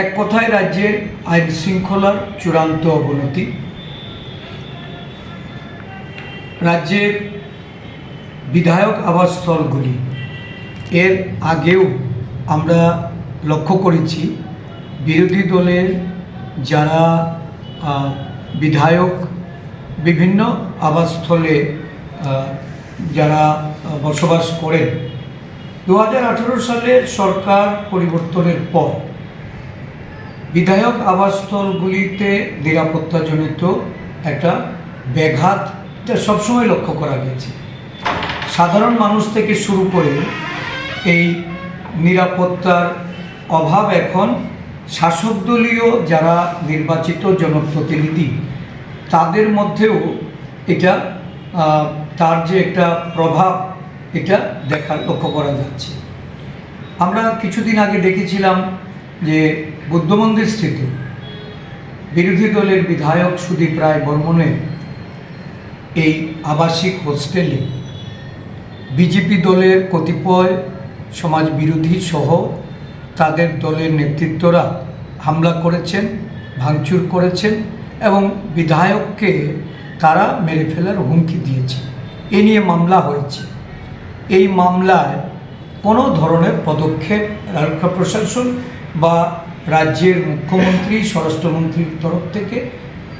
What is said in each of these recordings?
এক কথায় রাজ্যের আইন শৃঙ্খলার চূড়ান্ত অবনতি। রাজ্যের বিধায়ক আবাসস্থলগুলি এর আগেও আমরা লক্ষ্য করেছি, বিরোধী দলের যারা বিধায়ক, বিভিন্ন আবাসস্থলে যারা বসবাস করেন। দু হাজার আঠেরো সালের সরকার পরিবর্তনের পর বিধায়ক আবাসস্থলগুলিতে নিরাপত্তাজনিত একটা ব্যাঘাত এটা সবসময় লক্ষ্য করা গেছে। সাধারণ মানুষ থেকে শুরু করে এই নিরাপত্তার অভাব এখন শাসকদলীয় যারা নির্বাচিত জনপ্রতিনিধি, তাদের মধ্যেও এটা তার যে একটা প্রভাব এটা দেখা, লক্ষ্য করা যাচ্ছে। আমরা কিছুদিন আগে দেখেছিলাম যে বুদ্ধ মন্দির স্থিত বিরোধী দলের বিধায়ক সুদীপ রায় বর্মনের এই আবাসিক হোস্টেলে বিজেপি দলের কতিপয় সমাজ বিরোধী সহ তাদের দলের নেতৃত্বরা হামলা করেছেন, ভাঙচুর করেছেন এবং বিধায়ককে তারা মেরে ফেলার হুমকি দিয়েছে। এ নিয়ে মামলা হয়েছে। এই মামলায় কোনো ধরনের পদক্ষেপ রাজ্য প্রশাসন বা রাজ্যের মুখ্যমন্ত্রী, স্বরাষ্ট্রমন্ত্রীর তরফ থেকে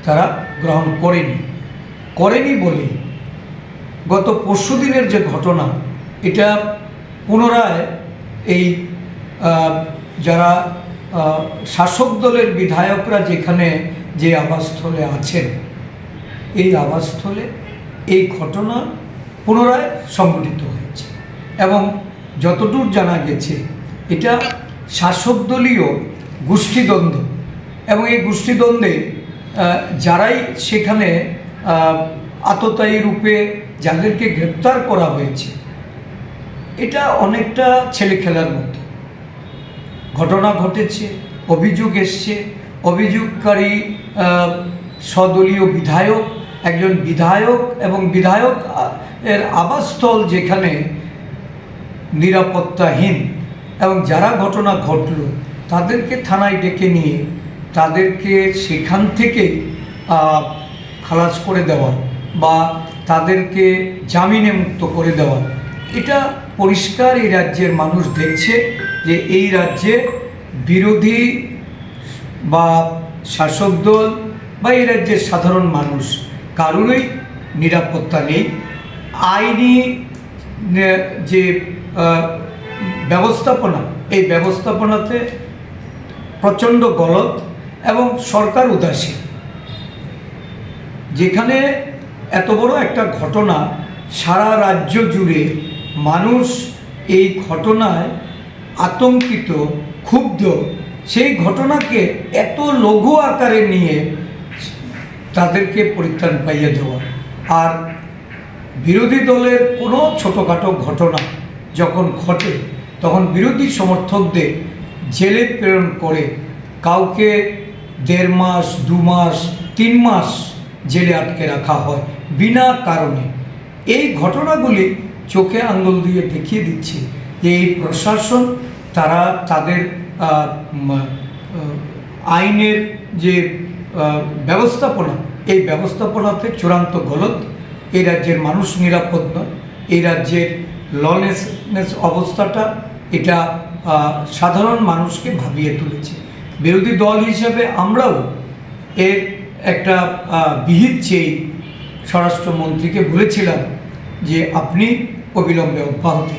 তারা গ্রহণ করেনি। করেনি বলে গত পরশু দিনের যে ঘটনা, এটা পুনরায় এই যারা শাসক দলের বিধায়করা যেখানে যে আবাসস্থলে আছেন, এই আবাসস্থলে এই ঘটনা পুনরায় সংঘটিত হয়েছে। এবং যতদূর জানা গেছে, এটা শাসক দলীয় গোষ্ঠীদ্বন্দ্ব। এবং এই গোষ্ঠীদ্বন্দ্বে যারাই সেখানে আততায়ী রূপে যাদেরকে গ্রেপ্তার করা হয়েছে এটা অনেকটা ছেলে খেলার মতো। ঘটনা ঘটেছে অভিযোগ এসছে। অভিযোগকারী আহ, সদলীয় বিধায়ক একজন বিধায়ক এবং বিধায়ক এর আবাসস্থল যেখানে নিরাপত্তাহীন। এবং যারা ঘটনা ঘটল, তাদেরকে থানায় ডেকে নিয়ে তাদেরকে সেখান থেকে খালাস করে দেওয়া বা তাদেরকে জামিনে মুক্ত করে দেওয়া। এটা পরিষ্কার এই রাজ্যের মানুষ দেখছে যে এই রাজ্যে বিরোধী বা শাসক দল বা এই রাজ্যের সাধারণ মানুষ কারোরই নিরাপত্তা নেই। আইনি যে ব্যবস্থাপনা। এই ব্যবস্থাপনাতে প্রচণ্ড গলত এবং সরকার উদাসীন। যেখানে এত বড় একটা ঘটনা, সারা রাজ্য জুড়ে মানুষ এই ঘটনায় আতঙ্কিত, ক্ষুব্ধ। সেই ঘটনাকে এত লঘু আকারে নিয়ে তাদেরকে পরিত্রাণ পাইয়ে দেওয়া। আর বিরোধী দলের কোনো ছোটোখাটো ঘটনা যখন ঘটে, তখন বিরোধী সমর্থকদের জেলে প্রেরণ করে কাউকে দেড় মাস, দু মাস, তিন মাস জেলে আটকে রাখা হয় বিনা কারণে। এই ঘটনাগুলি চোখে আঙ্গুল দিয়ে দেখিয়ে দিচ্ছে যে এই প্রশাসন তারা তাদের আইনের যে ব্যবস্থাপনা, এই ব্যবস্থাপনাতে চূড়ান্ত গলত এই রাজ্যের মানুষ নিরাপদ নয়, এই রাজ্যের লনেসনেস অবস্থাটা এটা সাধারণ মানুষকে ভাবিয়ে তুলেছে। বিরোধী দল হিসেবে আমরাও এর একটা বিহিত চেয়ে স্বরাষ্ট্রমন্ত্রীকে বলেছিলাম যে আপনি অবিলম্বে অব্যাহতি